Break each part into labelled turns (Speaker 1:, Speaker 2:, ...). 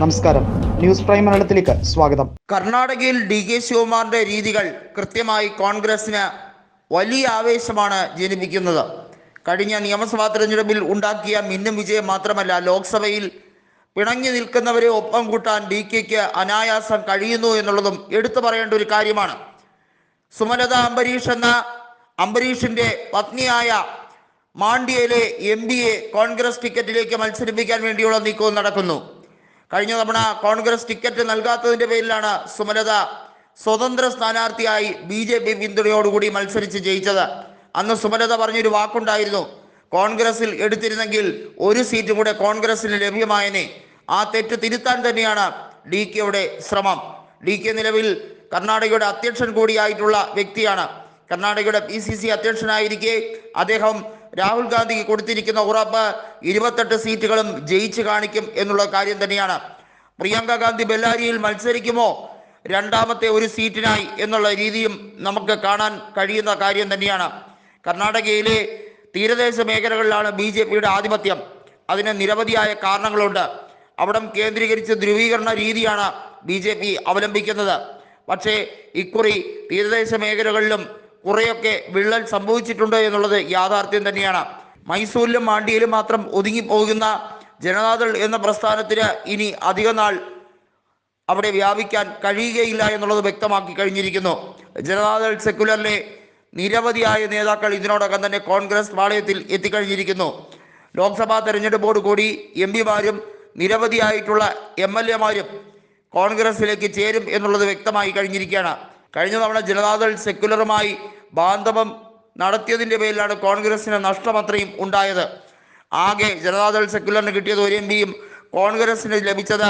Speaker 1: നമസ്കാരം. News prime മലയാളത്തിലേക്ക് സ്വാഗതം.
Speaker 2: കർണാടകയിൽ ഡി കെ ശിവകുമാറിന്റെ രീതികൾ കൃത്യമായി കോൺഗ്രസിന് വലിയ ആവേശമാണ് ജനിപ്പിക്കുന്നത്. കഴിഞ്ഞ നിയമസഭാ തെരഞ്ഞെടുപ്പിൽ ഉണ്ടാക്കിയ മിന്നും വിജയം മാത്രമല്ല ലോക്സഭയിൽ പിണങ്ങി നിൽക്കുന്നവരെ ഒപ്പം കൂട്ടാൻ ഡി കെക്ക് അനായാസം കഴിയുന്നു എന്നുള്ളതും എടുത്തു പറയേണ്ട ഒരു കാര്യമാണ്. സുമലത അംബരീഷ് എന്ന അംബരീഷിന്റെ പത്നിയായ മാണ്ഡ്യയിലെ എം കോൺഗ്രസ് ടിക്കറ്റിലേക്ക് മത്സരിപ്പിക്കാൻ വേണ്ടിയുള്ള നീക്കവും നടക്കുന്നു. കഴിഞ്ഞ തവണ കോൺഗ്രസ് ടിക്കറ്റ് നൽകാത്തതിന്റെ പേരിലാണ് സുമലത സ്വതന്ത്ര സ്ഥാനാർത്ഥിയായി ബി ജെ പി പിന്തുണയോടുകൂടി മത്സരിച്ച് ജയിച്ചത്. അന്ന് സുമലത പറഞ്ഞൊരു വാക്കുണ്ടായിരുന്നു. കോൺഗ്രസിൽ എടുത്തിരുന്നെങ്കിൽ ഒരു സീറ്റും കൂടെ കോൺഗ്രസിന് ലഭ്യമായനെ. ആ തെറ്റ് തിരുത്താൻ തന്നെയാണ് ഡി കെയുടെ ശ്രമം. ഡി കെ നിലവിൽ കർണാടകയുടെ അധ്യക്ഷൻ കൂടിയായിട്ടുള്ള വ്യക്തിയാണ്. കർണാടകയുടെ പി സി സി അധ്യക്ഷനായിരിക്കെ അദ്ദേഹം രാഹുൽ ഗാന്ധിക്ക് കൊടുത്തിരിക്കുന്ന ഉറപ്പ് ഇരുപത്തെട്ട് സീറ്റുകളും ജയിച്ചു കാണിക്കും എന്നുള്ള കാര്യം തന്നെയാണ്. പ്രിയങ്ക ഗാന്ധി ബെല്ലാരിയിൽ മത്സരിക്കുമോ? രണ്ടാമത്തെ ഒരു സീറ്റിനായി എന്നുള്ള രീതിയും നമുക്ക് കാണാൻ കഴിയുന്ന കാര്യം തന്നെയാണ്. കർണാടകയിലെ തീരദേശ മേഖലകളിലാണ് ബി ജെ പിയുടെ ആധിപത്യം. അതിന് നിരവധിയായ കാരണങ്ങളുണ്ട്. അവിടം കേന്ദ്രീകരിച്ച് ധ്രുവീകരണ രീതിയാണ് ബി ജെ പി അവലംബിക്കുന്നത്. പക്ഷേ ഇക്കുറി തീരദേശ മേഖലകളിലും കുറെയൊക്കെ വിള്ളൽ സംഭവിച്ചിട്ടുണ്ട് എന്നുള്ളത് യാഥാർത്ഥ്യം തന്നെയാണ്. മൈസൂരിലും മാണ്ടിയിലും മാത്രം ഒതുങ്ങി ഒതുങ്ങിപ്പോകുന്ന ജനതാദൾ എന്ന പ്രസ്ഥാനത്തിന് ഇനി അധിക നാൾ അവിടെ വ്യാപിക്കാൻ കഴിയുകയില്ല എന്നുള്ളത് വ്യക്തമാക്കി കഴിഞ്ഞിരിക്കുന്നു. ജനതാദൾ സെക്യുലറിലെ നിരവധിയായ നേതാക്കൾ ഇതിനോടകം തന്നെ കോൺഗ്രസ് പാളയത്തിൽ എത്തിക്കഴിഞ്ഞിരിക്കുന്നു. ലോക്സഭാ തെരഞ്ഞെടുപ്പോട് കൂടി എം പിമാരും നിരവധിയായിട്ടുള്ള എം എൽ എമാരും കോൺഗ്രസിലേക്ക് ചേരും എന്നുള്ളത് വ്യക്തമായി കഴിഞ്ഞിരിക്കുകയാണ്. കഴിഞ്ഞ തവണ ജനതാദൾ സെക്യുലറുമായി ബാന്ധവം നടത്തിയതിന്റെ പേരിലാണ് കോൺഗ്രസിന് നഷ്ടം അത്രയും ഉണ്ടായത്. ആകെ ജനതാദൾ സെക്യുലറിന് കിട്ടിയത് ഒരു എം പിയും കോൺഗ്രസിന് ലഭിച്ചത്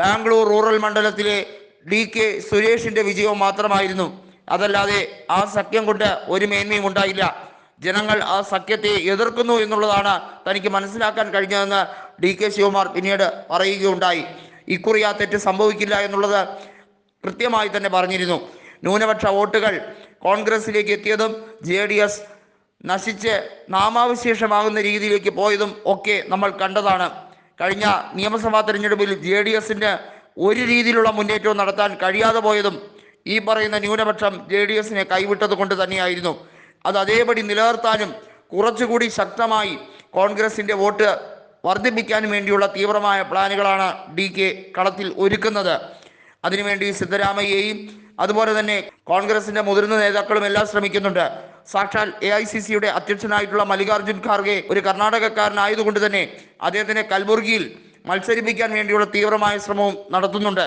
Speaker 2: ബാംഗ്ലൂർ റൂറൽ മണ്ഡലത്തിലെ ഡി കെ സുരേഷിന്റെ വിജയവും മാത്രമായിരുന്നു. അതല്ലാതെ ആ സഖ്യം കൊണ്ട് ഒരു മേന്മയും ഉണ്ടായില്ല. ജനങ്ങൾ ആ സഖ്യത്തെ എതിർക്കുന്നു എന്നുള്ളതാണ് തനിക്ക് മനസ്സിലാക്കാൻ കഴിഞ്ഞതെന്ന് ഡി കെ ശിവകുമാർ പിന്നീട് പറയുകയുണ്ടായി. ഇക്കുറി ആ തെറ്റ് സംഭവിക്കില്ല എന്നുള്ളത് കൃത്യമായി തന്നെ പറഞ്ഞിരുന്നു. ന്യൂനപക്ഷ വോട്ടുകൾ കോൺഗ്രസിലേക്ക് എത്തിയതും ജെ ഡി എസ് നശിച്ച് നാമാവശേഷമാകുന്ന രീതിയിലേക്ക് പോയതും ഒക്കെ നമ്മൾ കണ്ടതാണ്. കഴിഞ്ഞ നിയമസഭാ തെരഞ്ഞെടുപ്പിൽ ജെ ഡി എസിന് ഒരു രീതിയിലുള്ള മുന്നേറ്റവും നടത്താൻ കഴിയാതെ പോയതും ഈ പറയുന്ന ന്യൂനപക്ഷം ജെ ഡി എസിനെ കൈവിട്ടത് കൊണ്ട് തന്നെയായിരുന്നു. അത് അതേപടി നിലനിർത്താനും കുറച്ചുകൂടി ശക്തമായി കോൺഗ്രസിന്റെ വോട്ട് വർദ്ധിപ്പിക്കാനും വേണ്ടിയുള്ള തീവ്രമായ പ്ലാനുകളാണ് ഡി കെ കളത്തിൽ ഒരുക്കുന്നത്. അതിനുവേണ്ടി സിദ്ധരാമയ്യയും അതുപോലെ തന്നെ കോൺഗ്രസിന്റെ മുതിർന്ന നേതാക്കളും എല്ലാം ശ്രമിക്കുന്നുണ്ട്. സാക്ഷാൽ എ ഐ സി സിയുടെ അധ്യക്ഷനായിട്ടുള്ള മല്ലികാർജുൻ ഖാർഗെ ഒരു കർണാടകക്കാരനായതുകൊണ്ട് തന്നെ അദ്ദേഹത്തിനെ കൽബുർഗിയിൽ മത്സരിപ്പിക്കാൻ വേണ്ടിയുള്ള തീവ്രമായ ശ്രമവും നടത്തുന്നുണ്ട്.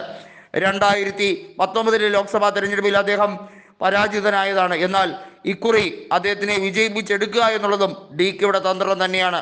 Speaker 2: രണ്ടായിരത്തി പത്തൊമ്പതിലെ ലോക്സഭാ തെരഞ്ഞെടുപ്പിൽ അദ്ദേഹം പരാജിതനായതാണ്. എന്നാൽ ഇക്കുറി അദ്ദേഹത്തിനെ വിജയിപ്പിച്ചെടുക്കുക എന്നുള്ളതും ഡി കെയുടെ തന്ത്രം തന്നെയാണ്.